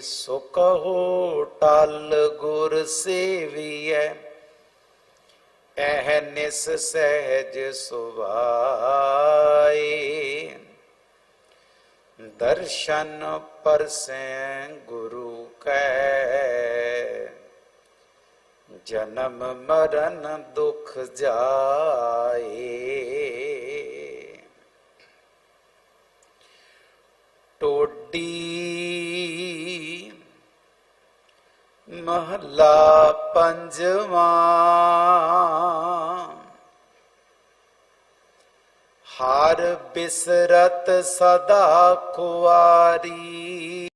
ਸੁਖ ਹੋ ਟਲ ਗੁਰ ਸੇਵੀਐ, ਐਹ ਨਿਸ ਸਹਿਜ ਸੁਭਾਏ ਦਰਸ਼ਨ ਪਰਸੈ ਗੁਰੂ ਕੈ, ਜਨਮ ਮਰਨ ਦੁਖ ਜਾਏ। ਟੋਡੀ ਮਹਲਾ ਪੰਜਵਾਂ। ਹਰ ਬਿਸਰਤ ਸਦਾ ਖੁਆਰੀ।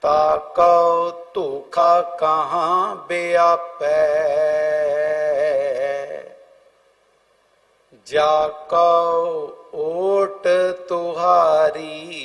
ਤਾ ਕਉ ਧੋਖਾ ਕਹਾਂ ਬਿਆਪੈ। ਜਾ ਕਉ ਓਟ ਤੁਹਾਰੀ।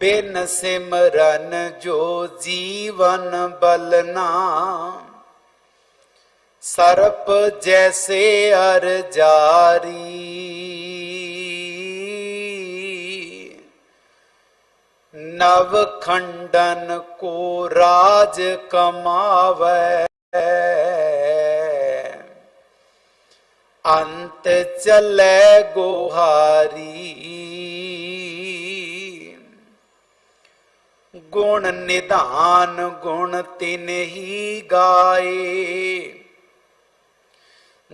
ਬਿਨ ਸਿਮਰਨ ਜੋ ਜੀਵਨ ਬਲਨਾ ਸਰਪ ਜੈਸੇ ਅਰ ਜਾਰੀ। ਨਵ ਖੰਡਨ ਕੋ ਰਾਜ ਕਮਾਵੇ। ਅੰਤ ਚੱਲੇ ਗੋਹਾਰੀ। ਗੁਣ ਨਿਧਾਨ ਗੁਣ ਤਿਨ ਹੀ ਗਾਏ।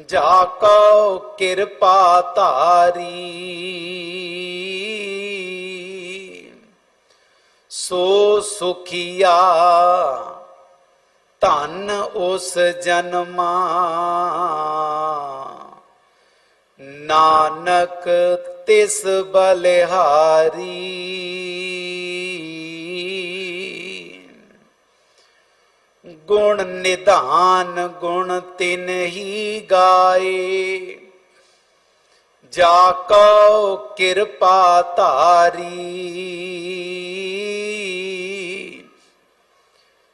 ਜਾ ਕੋ ਕਿਰਪਾ ਧਾਰੀ, ਸੋ ਸੁਖੀਆ ਧਨ ਉਸ ਜਨਮਾ। ਨਾਨਕ ਤਿਸ ਬਲਿਹਾਰੀ ਗੁਣ ਨਿਧਾਨ, ਗੁਣ ਤਿਨ ਹੀ ਗਾਏ। ਜਾ ਕਉ ਕਿਰਪਾ ਧਾਰੀ,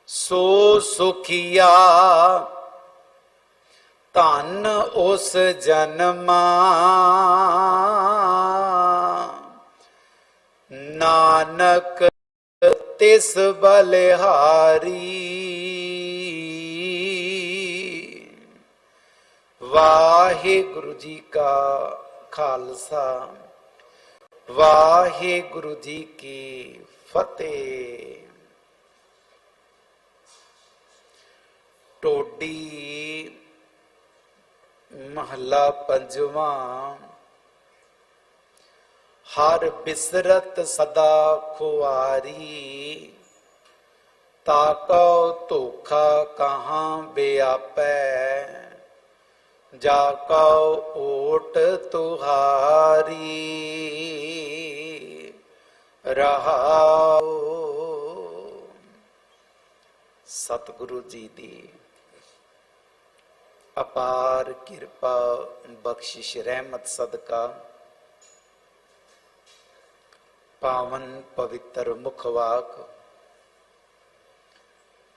ਸੋ ਸੁਖੀਆ ਧਨ ਉਸ ਜਨਮਾ। ਨਾਨਕ ਤਿਸ ਬਲਿਹਾਰੀ ਵਾਹਿਗੁਰੂ ਜੀ ਕਾ ਖਾਲਸਾ, ਵਾਹਿਗੁਰੂ ਜੀ ਕੀ ਫਤਿਹ। ਟੋਡੀ ਮਹੱਲਾ ਪੰਜਵਾਂ, ਹਰ ਬਿਸਰਤ ਸਦਾ ਖੁਆਰੀ ਤਾਕੋ ਧੋਖਾ ਕਹਾਂ ਬਿਆਪੈ ਜਾ ਕਉ ਓਟ ਤੁਹਾਰੀ, ਰਹਾਉ। ਸਤਿਗੁਰੂ ਜੀ ਦੀ ਅਪਾਰ ਕਿਰਪਾ, ਬਖਸ਼ਿਸ਼, ਰਹਿਮਤ, ਸਦਕਾ। ਪਾਵਨ ਪਵਿੱਤਰ ਮੁਖਵਾਕ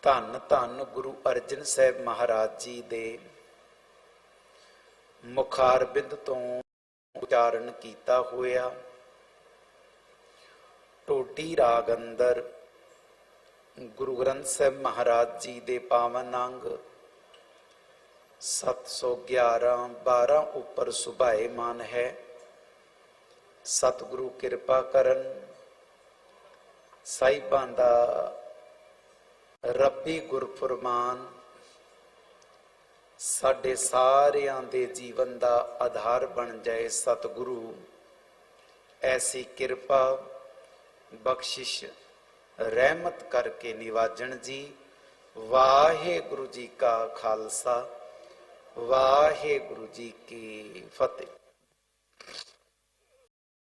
ਧੰਨ ਧੰਨ ਗੁਰੂ ਅਰਜਨ ਸਾਹਿਬ ਮਹਾਰਾਜ ਜੀ ਦੇ ਮੁਖਾਰਬਿੰਦ ਤੋਂ ਉਚਾਰਨ ਕੀਤਾ ਹੋਇਆ। ਟੋਟੀ ਰਾਗ ਅੰਦਰ ਗੁਰੂ ਗ੍ਰੰਥ ਸਾਹਿਬ ਮਹਾਰਾਜ ਜੀ ਦੇ ਪਾਵਨ ਅੰਗ 711 12 ਉੱਪਰ ਸੁਭਾਏ ਮਾਨ ਹੈ। ਸਤਿਗੁਰੂ ਕਿਰਪਾ ਕਰਨ ਸਾਈਬਾਂ ਦਾ ਰੱਬੀ ਗੁਰਫਰਮਾਨ ਸਾਡੇ ਸਾਰਿਆਂ ਦੇ ਜੀਵਨ ਦਾ ਆਧਾਰ ਬਣ ਜਾਏ ਸਤਿਗੁਰੂ। ਐਸੀ ਕਿਰਪਾ, ਬਖਸ਼ਿਸ਼, ਰਹਿਮਤ ਕਰਕੇ ਨਿਵਾਜਣ ਜੀ। ਵਾਹਿਗੁਰੂ ਜੀ ਕਾ ਖਾਲਸਾ, ਵਾਹਿਗੁਰੂ ਜੀ ਕੀ ਫਤਿਹ।